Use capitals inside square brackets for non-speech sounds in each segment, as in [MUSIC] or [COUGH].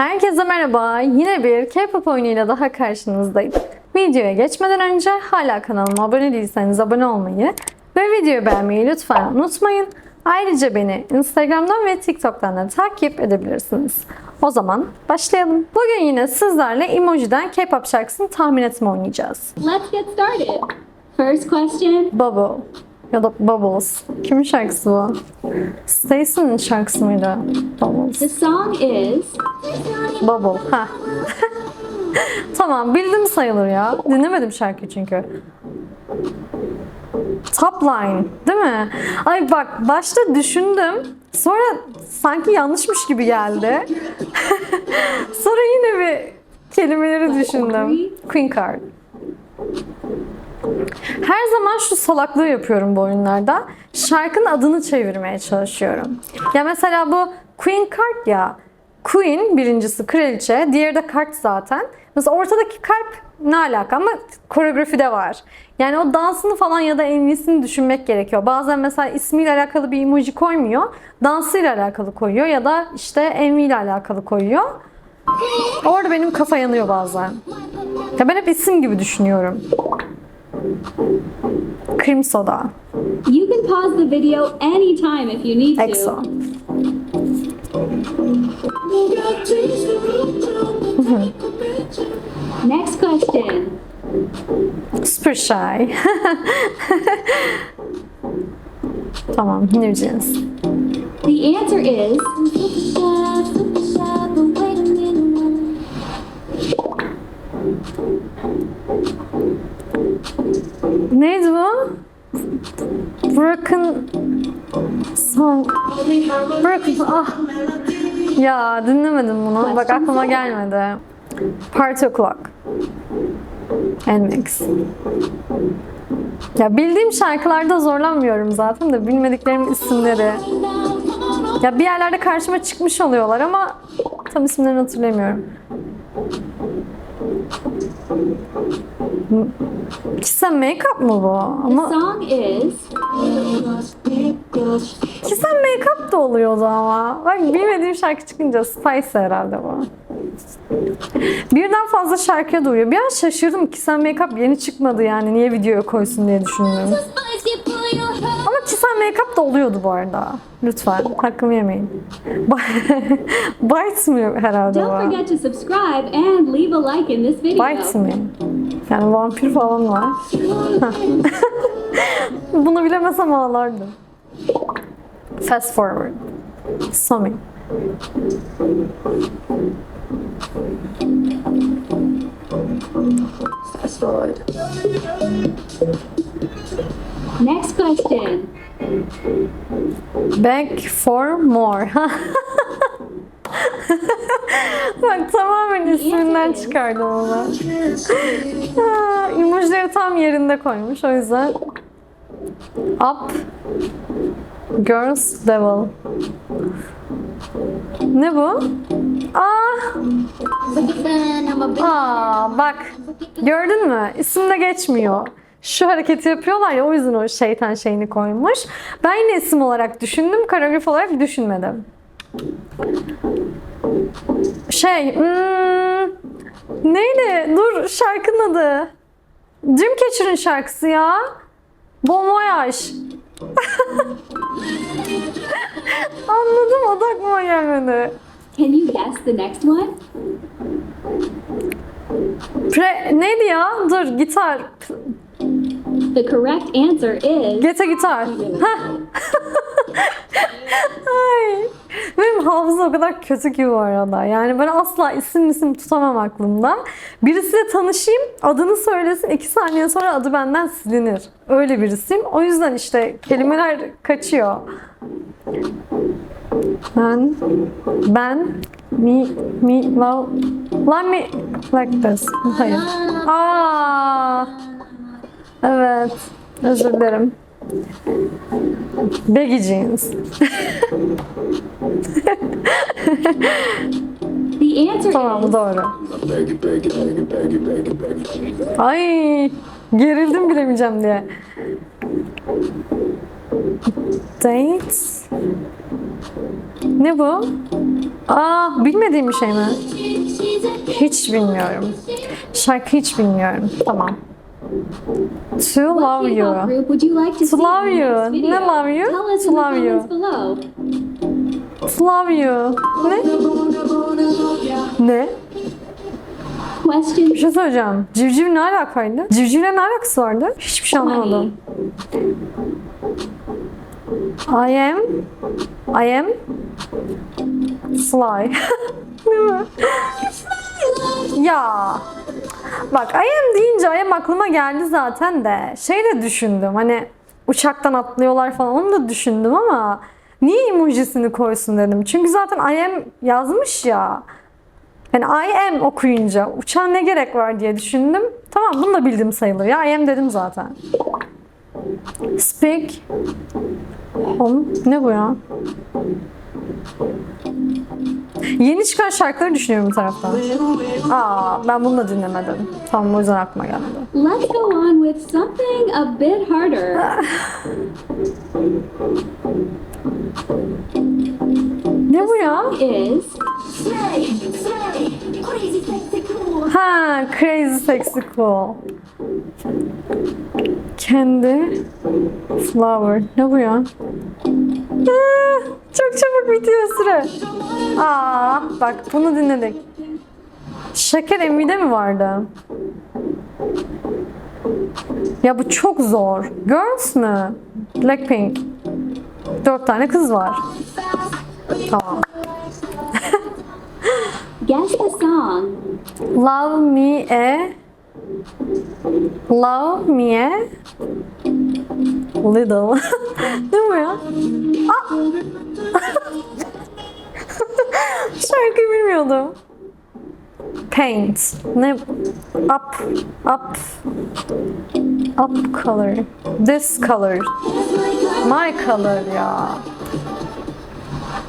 Herkese merhaba. Yine bir K-pop oyunuyla daha karşınızdayım. Videoya geçmeden önce hala kanalıma abone değilseniz abone olmayı ve videoyu beğenmeyi lütfen unutmayın. Ayrıca beni Instagram'dan ve TikTok'tan da takip edebilirsiniz. O zaman başlayalım. Bugün yine sizlerle Emoji'den K-pop şarkısını tahmin etme oynayacağız. Let's get started. First question. Bubble ya da Bubbles. Kimin şarkısı bu? Stacy'nin şarkısı mıydı? Bubbles. The song is Bubble. Ha. [LAUGHS] tamam bildim sayılır ya. Dinlemedim şarkıyı çünkü. Top line değil mi? Ay bak başta düşündüm. Sonra sanki yanlışmış gibi geldi. [LAUGHS] sonra yine bir kelimeleri düşündüm. Queen card. Her zaman şu salaklığı yapıyorum bu oyunlarda. Şarkının adını çevirmeye çalışıyorum. Ya mesela bu Queen Card ya. Queen birincisi kraliçe, diğeri de kart zaten. Mesela ortadaki kalp ne alaka ama koreografide var. Yani o dansını falan ya da MV'sini düşünmek gerekiyor. Bazen mesela ismiyle alakalı bir emoji koymuyor. Dansıyla alakalı koyuyor ya da işte MV ile alakalı koyuyor. Orada benim kafa yanıyor bazen. Ya ben hep isim gibi düşünüyorum. Cream soda. you can pause the video anytime if you need to. EXO. Mm-hmm. Next question. Super shy. [LAUGHS] tamam, New Jeans. The answer is Neydi bu? Bırakın son bırakın ah. Ya dinlemedim bunu. Bak aklıma gelmedi. Party O'Clock. NMAX ya bildiğim şarkılarda zorlanmıyorum zaten de bilmediklerim isimleri. Ya bir yerlerde karşıma çıkmış oluyorlar ama tam isimlerini hatırlamıyorum Kisa Makeup mı bu? Ama the song is Kisa Makeup da oluyordu ama. Bak bilmediğim şarkı çıkınca Spice herhalde bu. Birden fazla şarkıya duyuyor. Bir an şaşırdım. Kisa Makeup yeni çıkmadı yani. Niye videoya koysun diye düşündüm. Ama Kisa Makeup da oluyordu bu arada. Lütfen hakkımı yemeyin. [LAUGHS] Bites mi herhalde Don't forget to subscribe and leave a like in this video. Bites mi? Yani vampir falan var. [LAUGHS] Bunu bilemesem ağlardım. Fast forward. Somi. Fast forward. Next question. Back for more. [LAUGHS] Bak tamamen isminden çıkardım onu. [LAUGHS] Emojileri tam yerinde koymuş o yüzden. Up. Girls Devil. Ne bu? Ah! Aa, bak gördün mü? İsim de geçmiyor. Şu hareketi yapıyorlar ya o yüzden o şeytan şeyini koymuş. Ben yine isim olarak düşündüm, koreografi olarak düşünmedim. Şey, hmm, neydi? Dur şarkının adı. Dreamcatcher'ın şarkısı ya. Bon Voyage. [LAUGHS] Anladım o da aklıma gelmedi. Can you guess the next one? Pre, neydi ya? Dur gitar. The correct answer is Gete gitar. [LAUGHS] Ay. Benim hafızam o kadar kötü ki bu arada. Yani ben asla isim isim tutamam aklımda. Birisiyle tanışayım, adını söylesin, iki saniye sonra adı benden silinir. Öyle birisiyim. O yüzden işte kelimeler kaçıyor. Ben, ben, mi, mi, love, let me, like this. Hayır. Aa, evet. Özür dilerim. Baggy jeans. the answer Tamam doğru. Ay gerildim bilemeyeceğim diye. Dates. Ne bu? Aa, bilmediğim bir şey mi? Hiç bilmiyorum. Şarkı hiç bilmiyorum. Tamam. To love you. Would you like to, To love you. Ne love you? Tell us To love you. below. To love you. Ne? Ne? Question Bir şey söyleyeceğim. Civciv ne alakaydı? Civcivle ne alakası vardı? Hiçbir şey anlamadım. I am I am Sly. [LAUGHS] Değil mi? ya bak am deyince am aklıma geldi zaten de şey de düşündüm hani uçaktan atlıyorlar falan onu da düşündüm ama niye emojisini koysun dedim. Çünkü zaten I am yazmış ya. Yani I am okuyunca uçağa ne gerek var diye düşündüm. Tamam bunu da bildim sayılır ya. I am dedim zaten. Speak. Home. Ne bu ya? Yeni çıkan şarkıları düşünüyorum bir taraftan. Aa ben bunu da dinlemedim. Tamam o yüzden aklıma gelmedi. Let's go on with something a bit harder. [LAUGHS] Ne bu ya? Is Ha, Crazy Sexy Cool. Kendi Flower. Ne bu ya? Aa, çok çabuk bitiyor süre. Aa, bak bunu dinledik. Şeker MV'de mi vardı? Ya bu çok zor. Girls mü? Blackpink. Dört tane kız var. Tamam. guess the song. Love me a Love me Little. [LAUGHS] ne bu ya? [LAUGHS] Aa! Şarkıyı bilmiyordum. Paint. Ne? Up. Up. Up color. This color. My color ya.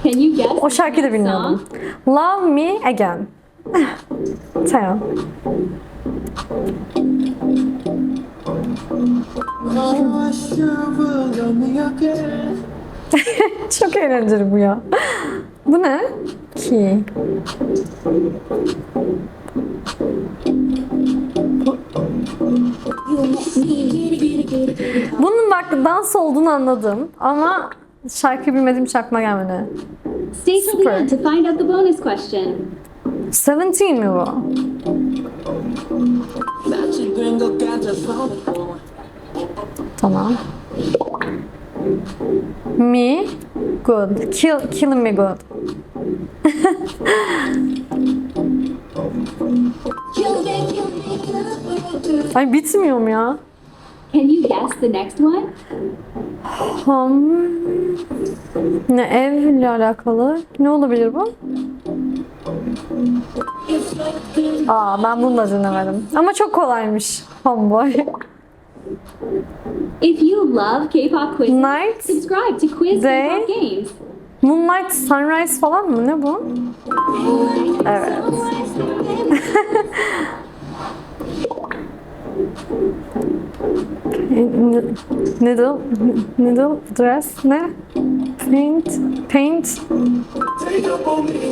Can you guess? O şarkıyı da bilmiyordum. Love me again. [LAUGHS] tamam. [LAUGHS] Çok eğlenceli bu ya. Bu ne? Ki. Bunun bak dans olduğunu anladım ama şarkı bilmediğim aklıma gelmedi. Stay till the Super. end to find out the bonus question. 17 mi bu? Tamam. Me good. Kill, killing me good. Ay bitmiyor mu ya? Can you guess the next one? Home. Ne evle alakalı? Ne olabilir bu? Aa ben bunu da dinlemedim. Ama çok kolaymış. Homeboy. If you love K-pop quizzes, Night, subscribe to Quiz Day. K-pop Games. Moonlight Sunrise falan mı? Ne bu? Evet. [LAUGHS] Needle, needle dress ne? Paint, paint,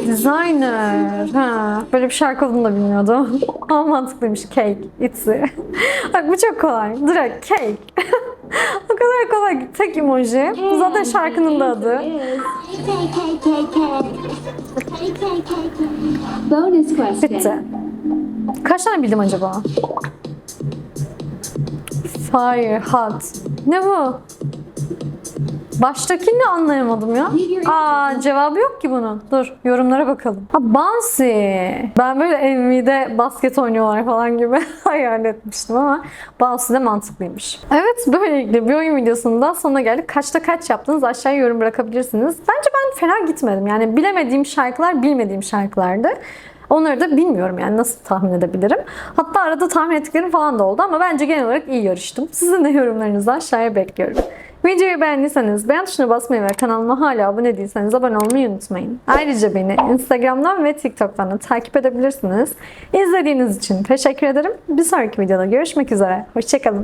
designer. Ha, böyle bir şarkı olduğunu da bilmiyordum. [LAUGHS] Ama mantıklıymış. Cake, itsy. [LAUGHS] Bak bu çok kolay. Direkt cake. [LAUGHS] o kadar kolay. Tek emoji. Bu zaten şarkının da adı. Bonus question. Bitti. Kaç tane bildim acaba? Fire, hot. Ne bu? Baştakini anlayamadım ya. Aa cevabı yok ki bunun. Dur yorumlara bakalım. Ha Bouncy. Ben böyle MV'de basket oynuyorlar falan gibi [LAUGHS] hayal etmiştim ama Bouncy de mantıklıymış. Evet böylelikle bir oyun videosunun da sonuna geldik. Kaçta kaç yaptınız aşağıya yorum bırakabilirsiniz. Bence ben fena gitmedim. Yani bilemediğim şarkılar bilmediğim şarkılardı. Onları da bilmiyorum yani nasıl tahmin edebilirim. Hatta arada tahmin ettiklerim falan da oldu ama bence genel olarak iyi yarıştım. Sizin de yorumlarınızı aşağıya bekliyorum. Videoyu beğendiyseniz beğen tuşuna basmayı ve kanalıma hala abone değilseniz abone olmayı unutmayın. Ayrıca beni Instagram'dan ve TikTok'tan da takip edebilirsiniz. İzlediğiniz için teşekkür ederim. Bir sonraki videoda görüşmek üzere. Hoşçakalın.